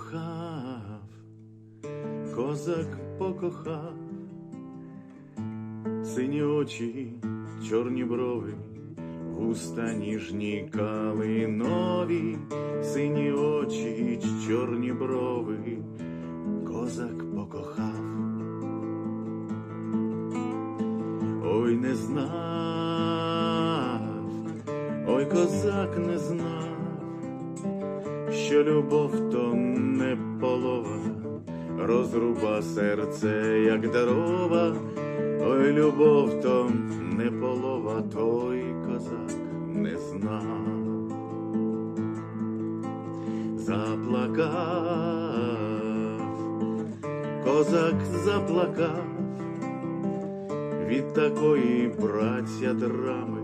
покохав, козак покохав, сині очі, чорні брови, вуста ніжні калинові, сині очі, чорні брови, козак покохав. Ой, не знав, ой, козак не знав, що любов то не розруба серце, як дарова, ой, любов то не полова, той козак не знав. Заплакав, козак заплакав. Від такої браття драми,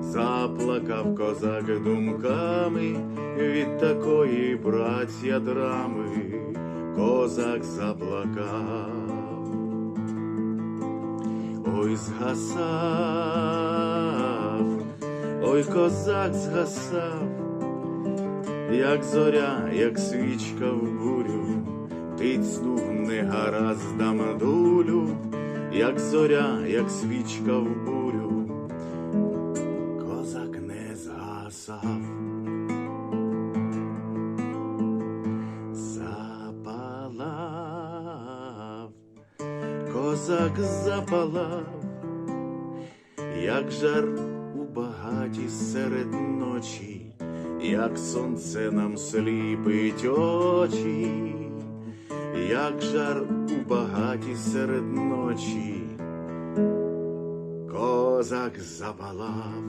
заплакав козак думками, від такої браття драми, козак заплакав, ой, згасав, ой, козак згасав, як зоря, як свічка в бурю, тицнув негараздам долю як зоря, як свічка в бурю, козак не згасав, козак запалав, як жар у багаті серед ночі, як сонце нам сліпить очі як жар у багаті серед ночі, козак запалав,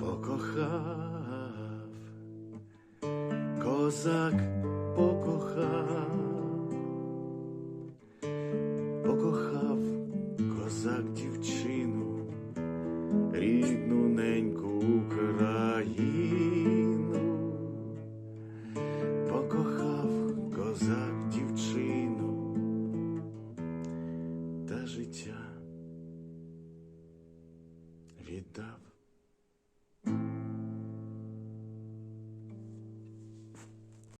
покохав, козак козак дівчину, рідну неньку Україну. Покохав козак дівчину та життя віддав